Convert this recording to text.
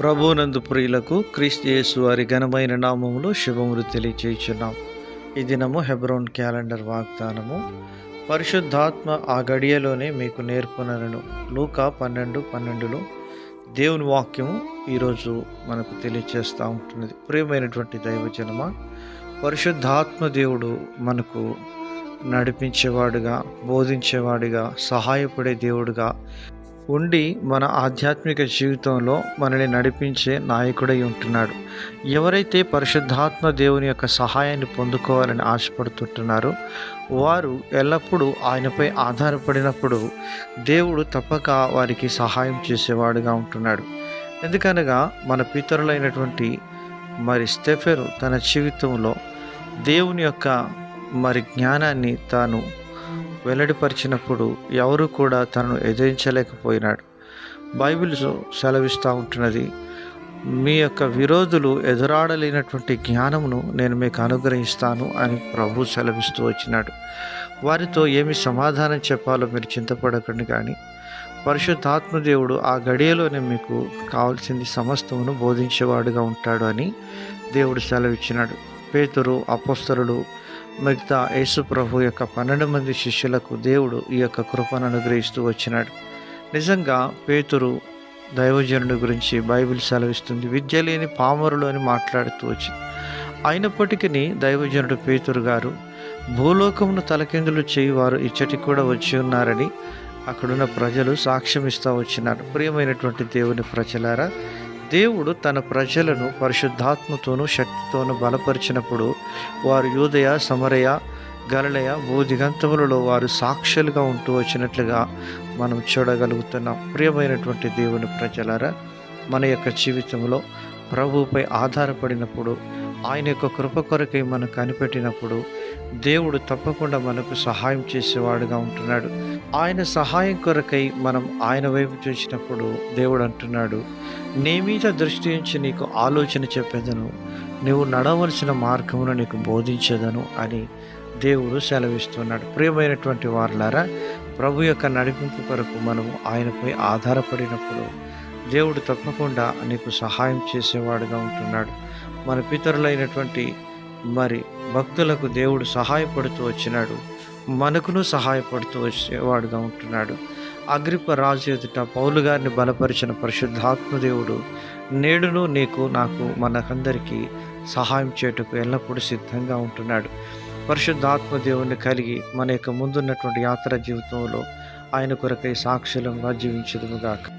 ప్రభునందు ప్రియులకు క్రీస్తు వారి ఘనమైన నామములో శుభములు తెలియచేయుచున్నాం. ఈ దినము హెబ్రోన్ క్యాలెండర్ వాగ్దానము పరిశుద్ధాత్మ ఆ గడియలోనే మీకు నేర్పునలను లూకా పన్నెండు పన్నెండులో దేవుని వాక్యము ఈరోజు మనకు తెలియచేస్తూ ఉంటున్నది. ప్రియమైనటువంటి దైవజనమ పరిశుద్ధాత్మ దేవుడు మనకు నడిపించేవాడుగా బోధించేవాడిగా సహాయపడే దేవుడుగా ఉండి మన ఆధ్యాత్మిక జీవితంలో మనల్ని నడిపించే నాయకుడై ఉంటున్నాడు. ఎవరైతే పరిశుద్ధాత్మ దేవుని యొక్క సహాయాన్ని పొందుకోవాలని ఆశపడుతుంటున్నారో వారు ఎల్లప్పుడూ ఆయనపై ఆధారపడినప్పుడు దేవుడు తప్పక వారికి సహాయం చేసేవాడుగా ఉంటున్నాడు. ఎందుకనగా మన పితరులైనటువంటి మరి స్టెఫెరు తన జీవితంలో దేవుని యొక్క మరి జ్ఞానాన్ని తాను వెల్లడిపరిచినప్పుడు ఎవరు కూడా తనను ఎదిరించలేకపోయినాడు. బైబిల్ సెలవిస్తూ ఉంటున్నది మీ యొక్క విరోధులు ఎదురాడలేనటువంటి జ్ఞానమును నేను మీకు అనుగ్రహిస్తాను అని ప్రభు సెలవిస్తూ వచ్చినాడు. వారితో ఏమి సమాధానం చెప్పాలో మీరు చింతపడకండి కానీ పరిశుద్ధాత్మదేవుడు ఆ గడియలోనే మీకు కావాల్సింది సమస్తమును బోధించేవాడుగా ఉంటాడు అని దేవుడు సెలవిచ్చినాడు. పేతురు అపస్తరుడు మిగతా యేసు ప్రభు యొక్క పన్నెండు మంది శిష్యులకు దేవుడు ఈ యొక్క కృపను అనుగ్రహిస్తూ వచ్చినాడు. నిజంగా పేతురు దైవజనుడి గురించి బైబిల్ సెలవిస్తుంది. విద్య లేని పామరులు అని మాట్లాడుతూ వచ్చింది అయినప్పటికీ దైవజనుడు పేతురు గారు భూలోకమును తలకిందులు చేయువారు ఇచ్చటికి కూడా వచ్చి ఉన్నారని అక్కడున్న ప్రజలు సాక్ష్యం ఇస్తూ వచ్చినారు. ప్రియమైనటువంటి దేవుని ప్రజలారా దేవుడు తన ప్రజలను పరిశుద్ధాత్మతోనూ శక్తితోనూ బలపరిచినప్పుడు వారు యూదయ సమరయ గలలయ భూదిగంతములలో వారు సాక్షులుగా ఉంటూ వచ్చినట్లుగా మనం చూడగలుగుతున్నాం. ప్రియమైనటువంటి దేవుని ప్రజలారా మన యొక్క జీవితంలో ప్రభువుపై ఆధారపడినప్పుడు ఆయన యొక్క కృప కొరకై మనం కనిపెట్టినప్పుడు దేవుడు తప్పకుండా మనకు సహాయం చేసేవాడుగా ఉంటున్నాడు. ఆయన సహాయం కొరకై మనం ఆయన వైపు చూసినప్పుడు దేవుడు అంటున్నాడు నీ మీద దృష్టి నుంచి నీకు ఆలోచన చెప్పేదను నువ్వు నడవలసిన మార్గమును నీకు బోధించేదను అని దేవుడు సెలవిస్తున్నాడు. ప్రియమైనటువంటి వారులారా ప్రభు యొక్క నడిపింపు కొరకు మనము ఆయనపై ఆధారపడినప్పుడు దేవుడు తప్పకుండా నీకు సహాయం చేసేవాడుగా ఉంటున్నాడు. మన పితరులైనటువంటి మరి భక్తులకు దేవుడు సహాయపడుతూ వచ్చినాడు. మనకును సహాయపడుతూ వచ్చేవాడుగా ఉంటున్నాడు. అగ్రిప రాజు ఎదుట పౌలు గారిని బలపరిచిన పరిశుద్ధాత్మదేవుడు నేడును నీకు నాకు మనకందరికీ సహాయం చేయటకు ఎల్లప్పుడూ సిద్ధంగా ఉంటున్నాడు. పరిశుద్ధాత్మదేవుని కలిగి మన యొక్క ముందున్నటువంటి యాత్ర జీవితంలో ఆయన కొరకై సాక్షులంగా జీవించదుముగాక